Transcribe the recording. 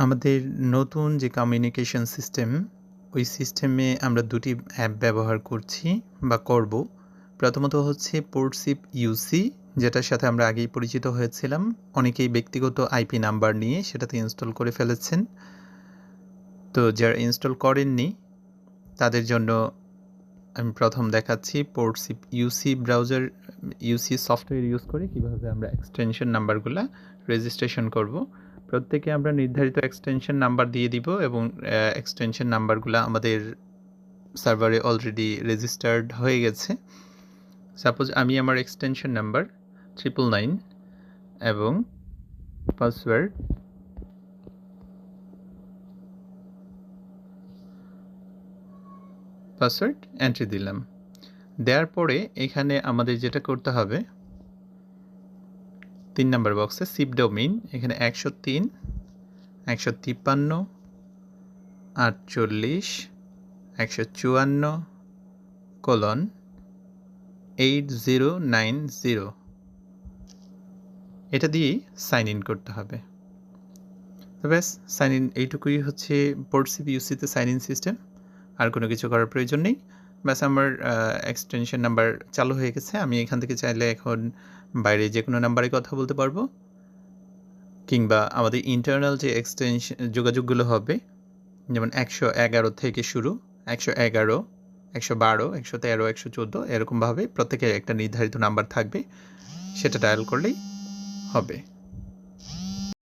আমাদের নতুন যে কমিউনিকেশন সিস্টেম ওই সিস্টেমে আমরা দুটি অ্যাপ ব্যবহার করছি বা করব। প্রথমত হচ্ছে পোর্টসিপ ইউসি যেটার সাথে আমরা আগেই পরিচিত হয়েছিলাম। অনেকেই ব্যক্তিগত আইপি নাম্বার নিয়ে সেটাতে ইনস্টল করে ফেলেছেন। তো যারা ইনস্টল করেননি, তাদের জন্য আমি প্রথম দেখাচ্ছি PortSIP UC browser UC software use করে কীভাবে আমরা এক্সটেনশন নাম্বারগুলো রেজিস্ট্রেশন করব। প্রত্যেকে আমরা নির্ধারিত এক্সটেনশন নাম্বার দিয়ে দিব এবং এক্সটেনশন নাম্বারগুলো আমাদের সার্ভারে অলরেডি রেজিস্টার্ড হয়ে গেছে। সাপোজ আমি আমার এক্সটেনশন নাম্বার ট্রিপল নাইন এবং পাসওয়ার্ড পাসওয়ার্ড এন্ট্রি দিলাম। দেওয়ার পরে এখানে আমাদের যেটা করতে হবে তিন নম্বর বক্সে সিপ ডোমিন, এখানে একশো তিন, একশো তিপ্পান্ন, আটচল্লিশ, একশো চুয়ান্ন, colon eight zero nine zero. এটা দিয়েই সাইন ইন করতে হবে। তো ব্যাস, সাইন ইন, এইটুকুই হচ্ছে পোর্টসিপ ইউসিতে সাইন ইন সিস্টেম। আর কোনো কিছু করার প্রয়োজন নেই। ব্যাস আমার এক্সটেনশন নাম্বার চালু হয়ে গেছে। আমি এখান থেকে চাইলে এখন বাইরে যে কোনো নাম্বারে কথা বলতে পারব। কিংবা আমাদের ইন্টারনাল যে এক্সটেনশন যোগাযোগগুলো হবে, যেমন একশো এগারো থেকে শুরু, একশো এগারো, একশো বারো, একশো তেরো, একশো চোদ্দ, এরকমভাবে প্রত্যেকের একটা নির্ধারিত নাম্বার থাকবে, সেটা ডায়াল করলেই হবে।